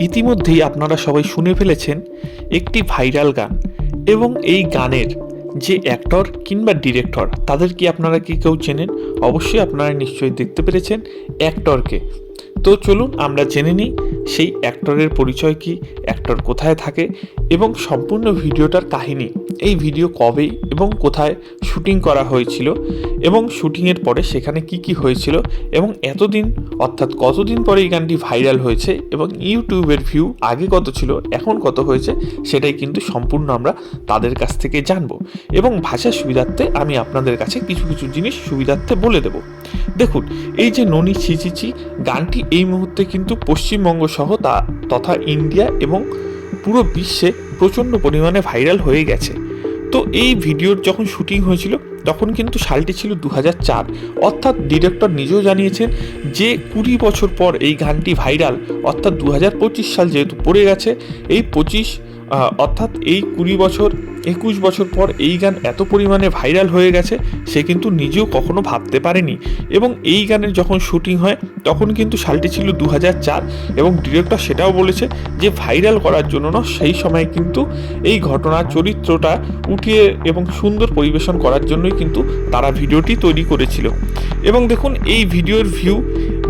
ইতিমধ্যেই আপনারা সবাই শুনে ফেলেছেন একটি ভাইরাল গান এবং এই গানের যে অ্যাক্টর কিংবা ডিরেক্টর তাদের কি আপনারা কি কেউ চেনেন? অবশ্যই আপনারা নিশ্চয়ই দেখতে পেরেছেন অ্যাক্টরকে তো চলুন আমরা জেনে নিই সেই অ্যাক্টরের পরিচয় কি অ্যাক্টর কোথায় থাকে এবং সম্পূর্ণ ভিডিওটার কাহিনী। এই ভিডিও কবে এবং কোথায় শুটিং করা হয়েছিল এবং শুটিংয়ের পরে সেখানে কি কি হয়েছিল এবং এতদিন, অর্থাৎ কতদিন পরে এই গানটি ভাইরাল হয়েছে এবং ইউটিউবের ভিউ আগে কত ছিল, এখন কত হয়েছে, সেটাই কিন্তু সম্পূর্ণ আমরা তাদের কাছ থেকে জানব এবং ভাষার সুবিধার্থে আমি আপনাদের কাছে কিছু কিছু জিনিস সুবিধার্থে বলে দেব। দেখুন, এই যে ননি ছিচিচি গানটি এই মুহূর্তে কিন্তু পশ্চিমবঙ্গ সহ তা তথা ইন্ডিয়া এবং পুরো বিশ্বে প্রচণ্ড পরিমাণে ভাইরাল হয়ে গেছে। তো এই ভিডিওর যখন শুটিং হয়েছিল, তখন কিন্তু সালটি ছিল দু অর্থাৎ ডিরেক্টর নিজেও জানিয়েছেন যে কুড়ি বছর পর এই গানটি ভাইরাল অর্থাৎ দু হাজার পঁচিশ সাল যেহেতু পড়ে গেছে, এই পঁচিশ অর্থাৎ এই কুড়ি বছর একুশ বছর পর এই গান এত পরিমাণে ভাইরাল হয়ে গেছে, সে কিন্তু নিজেও কখনো ভাবতে পারেনি। এবং এই গানের যখন শুটিং হয়, তখন কিন্তু সালটি ছিল দু এবং ডিরেক্টর সেটাও বলেছে যে ভাইরাল করার জন্য না সেই সময় কিন্তু এই ঘটনার চরিত্রটা উঠিয়ে এবং সুন্দর পরিবেশন করার জন্যই কিন্তু তারা ভিডিওটি তৈরি করেছিল। এবং দেখুন, এই ভিডিওর ভিউ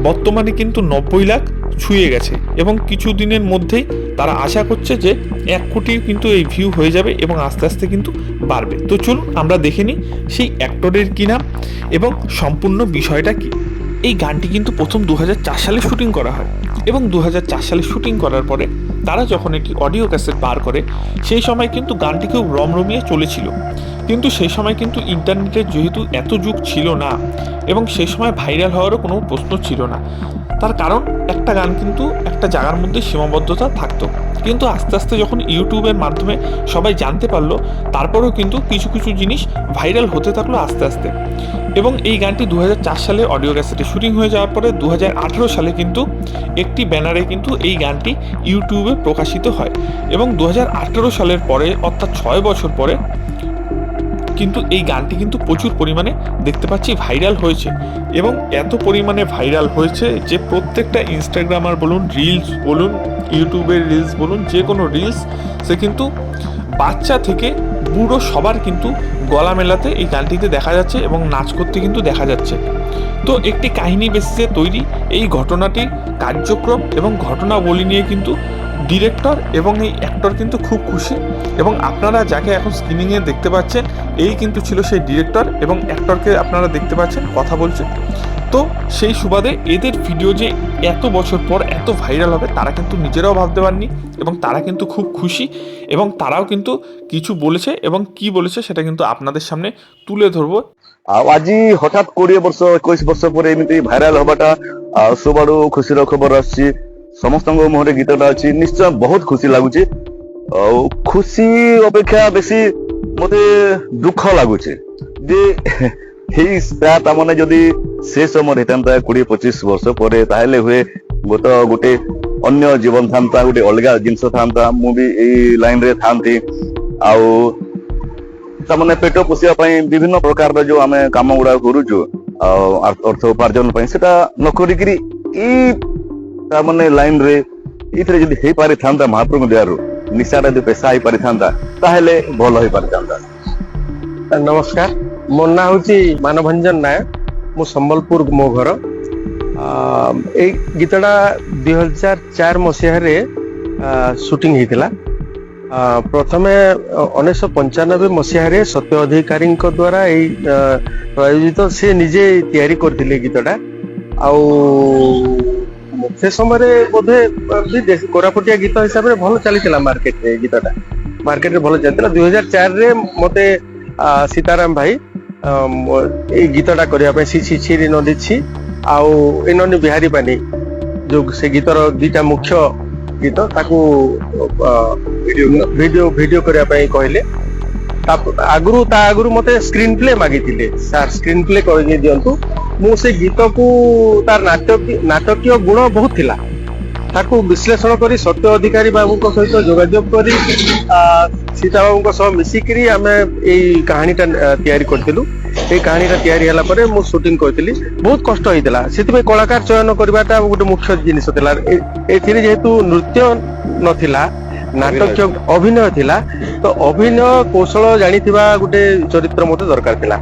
বর্তমানে কিন্তু নব্বই লাখ ছুঁয়ে গেছে এবং কিছু দিনের মধ্যেই তারা আশা করছে যে এক কোটি কিন্তু এই ভিউ হয়ে যাবে এবং আস্তে আস্তে কিন্তু বাড়বে। তো চলুন আমরা দেখে নিই সেই অ্যাক্টরের কী নাম এবং সম্পূর্ণ বিষয়টা কী। এই গানটি কিন্তু প্রথম দু হাজার চার সালে শুটিং করা হয় এবং দু হাজার চার সালে শুটিং করার পরে তারা যখন একটি অডিও ক্যাসেট বার করে, সেই সময় কিন্তু গানটি খুব রমরমিয়ে চলেছিল। কিন্তু সেই সময় কিন্তু ইন্টারনেটের যেহেতু এত যুগ ছিল না এবং সেই সময় ভাইরাল হওয়ারও কোনো প্রশ্ন ছিল না। তার কারণ একটা গান কিন্তু একটা জায়গার মধ্যে সীমাবদ্ধতা থাকতো। কিন্তু আস্তে আস্তে যখন ইউটিউবের মাধ্যমে সবাই জানতে পারল, তারপরেও কিন্তু কিছু কিছু জিনিস ভাইরাল হতে থাকল আস্তে আস্তে। এবং এই গানটি দু হাজার চার সালে অডিও ক্যাসেটে শুটিং হয়ে যাওয়ার পরে দু হাজার আঠেরো সালে কিন্তু একটি ব্যানারে কিন্তু এই গানটি ইউটিউবে প্রকাশিত হয়। এবং দু হাজার আঠেরো সালের পরে অর্থাৎ ছয় বছর পরে কিন্তু এই গানটি কিন্তু প্রচুর পরিমাণে দেখতে পাচ্ছি ভাইরাল হয়েছে এবং এত পরিমাণে ভাইরাল হয়েছে যে প্রত্যেকটা ইনস্টাগ্রামার বলুন রিলস বলুন, ইউটিউবের রিলস বলুন, যে কোনো রিলস সে কিন্তু বাচ্চা থেকে বুড়ো সবার কিন্তু গলা মেলাতে এই গানটিতে দেখা যাচ্ছে এবং নাচ করতে কিন্তু দেখা যাচ্ছে। তো একটি কাহিনী বেসিসে তৈরি, এই ঘটনাটির কার্যক্রম এবং ঘটনাবলী নিয়ে কিন্তু ডিরেক্টর এবং এই অ্যাক্টর কিন্তু খুব খুশি এবং আপনারা যাকে এখন স্ক্রিনিংয়ে দেখতে পাচ্ছেন, এই কিন্তু ছিল সেই ডিরেক্টর এবং অ্যাক্টরকে আপনারা দেখতে পাচ্ছেন, কথা বলছে তো সেই সুবাদে এদের ভিডিও যে এত বছর পর এত ভাইরাল হবে, তারা কিন্তু নিজেরাও ভাবতে পারেননি এবং তারা কিন্তু খুব খুশি এবং তারাও কিন্তু কিছু বলেছে এবং কি বলেছে সেটা কিন্তু আপনাদের সামনে তুলে ধরবো। আজি হঠাৎ কোড়িয়ে বছর একুশ বছর পরে এমনি ভাইরাল হবাটা সবারও খুশির খবর আসছে। ସମସ୍ତଙ୍କ ମୁହଁରେ ଗୀତଟା ଅଛି ନିଶ୍ଚୟ ବହୁତ ଖୁସି ଲାଗୁଛି ଆଉ ଖୁସି ଅପେକ୍ଷା ବେଶୀ ମତେ ଦୁଃଖ ଲାଗୁଛି ଯେ ଏଇ ତା ମାନେ ଯଦି ସେ ସମୟରେ ହେଇଥାନ୍ତା କୋଡିଏ ପଚିଶ ବର୍ଷ ପରେ ତାହେଲେ ହୁଏ ଗୋଟେ ଗୋଟେ ଅନ୍ୟ ଜୀବନ ଥାନ୍ତା ଗୋଟେ ଅଲଗା ଜିନିଷ ଥାନ୍ତା ମୁଁ ବି ଏଇ ଲାଇନରେ ଥାନ୍ତି ଆଉ ତାମାନେ ପେଟ ପୋଷିବା ପାଇଁ ବିଭିନ୍ନ ପ୍ରକାରର ଯୋଉ ଆମେ କାମ ଗୁଡାକ କରୁଛୁ ଆଉ ଅର୍ଥ ଅର୍ଥ ଉପାର୍ଜନ ପାଇଁ ସେଟା ନ କରିକିରି ଏଇ ତାମାନେ ଲାଇନ ରେ ଏଇଥିରେ ଯଦି ହେଇପାରିଥାନ୍ତା ମହାପ୍ରଭୁଙ୍କ ଦୟାରୁ ନିଶାଟା ଯଦି ପେଶା ହେଇପାରିଥାନ୍ତା ତାହେଲେ ଭଲ ହେଇପାରିଥାନ୍ତା ନମସ୍କାର ମୋ ନାଁ ହଉଛି ମାନଭଞ୍ଜନ ନାୟକ ମୁଁ ସମ୍ବଲପୁର ମୋ ଘର ଆ, ଏଇ ଗୀତଟା ଦୁଇ ହଜାର ଚାରି ମସିହାରେ ସୁଟିଂ ହେଇଥିଲା ଆ, ପ୍ରଥମେ ଉଣେଇଶହ ପଞ୍ଚାନବେ ମସିହାରେ ସତ୍ୟ ଅଧିକାରୀଙ୍କ ଦ୍ୱାରା ଏଇ ଆ, ପ୍ରାୟୋଜିତ ସେ ନିଜେ ତିଆରି କରିଥିଲେ ଗୀତଟା ଆଉ ସେ ସମୟରେ ବୋଧେ ବି ଦେଶ- କୋରାପୁଟିଆ ଗୀତ ହିସାବରେ ଭଲ ଚାଲିଥିଲା ମାର୍କେଟରେ ଏଇ ଗୀତଟା ମାର୍କେଟରେ ଭଲ ଚାଲିଥିଲା ଦୁଇ ହଜାର ଚାରିରେ ମତେ ଆ, ସୀତାରାମ ଭାଇ ଆ, ମ- ଏଇ ଗୀତଟା କରିବା ପାଇଁ ସି ଛି ଛିରି ନଦୀ ଛି ଆଉ ଏ ନନି ବିହାରୀ ପାନି ଯୋଉ ସେ ଗୀତର ଦିଟା ମୁଖ୍ୟ ଗୀତ ତାକୁ ଭିଡିଓ ଭିଡିଓ କରିବା ପାଇଁ କହିଲେ ତା- ଆଗରୁ ତା ଆଗରୁ ମତେ ସ୍କ୍ରିନ୍ ପ୍ଲେ ମାଗିଥିଲେ ସାର୍ ସ୍କ୍ରିନ୍ ପ୍ଲେ କରିକି ଦିଅନ୍ତୁ ମୁଁ ସେ ଗୀତକୁ ତାର ନାଟକୀୟ ନାଟକୀୟ ଗୁଣ ବହୁତ ଥିଲା ତାକୁ ବିଶ୍ଳେଷଣ କରି ସତ୍ୟ ଅଧିକାରୀ ବାବୁଙ୍କ ସହିତ ଯୋଗାଯୋଗ କରି ଆ, ସୀତା ବାବୁଙ୍କ ସହ ମିଶିକିରି ଆମେ ଏଇ କାହାଣୀଟା ଆ, ତିଆରି କରିଥିଲୁ এই କାହାଣୀଟା ତିଆରି ହେଲା ପରେ ମୁଁ ସୁଟିଂ କରିଥିଲି ବହୁତ କଷ୍ଟ ହେଇଥିଲା ସେଥିପାଇଁ କଳାକାର ଚୟନ କରିବାଟା ଗୋଟେ ମୁଖ୍ୟ ଜିନିଷ ଥିଲା ଏ- ଏଥିରେ ଯେହେତୁ ନୃତ୍ୟ ନଥିଲା ନାଟକ ଅଭିନୟ ଥିଲା ତ ଅଭିନୟ କୌଶଳ ଜାଣିଥିବା ଗୋଟେ ଚରିତ୍ର ମତେ ଦରକାର ଥିଲା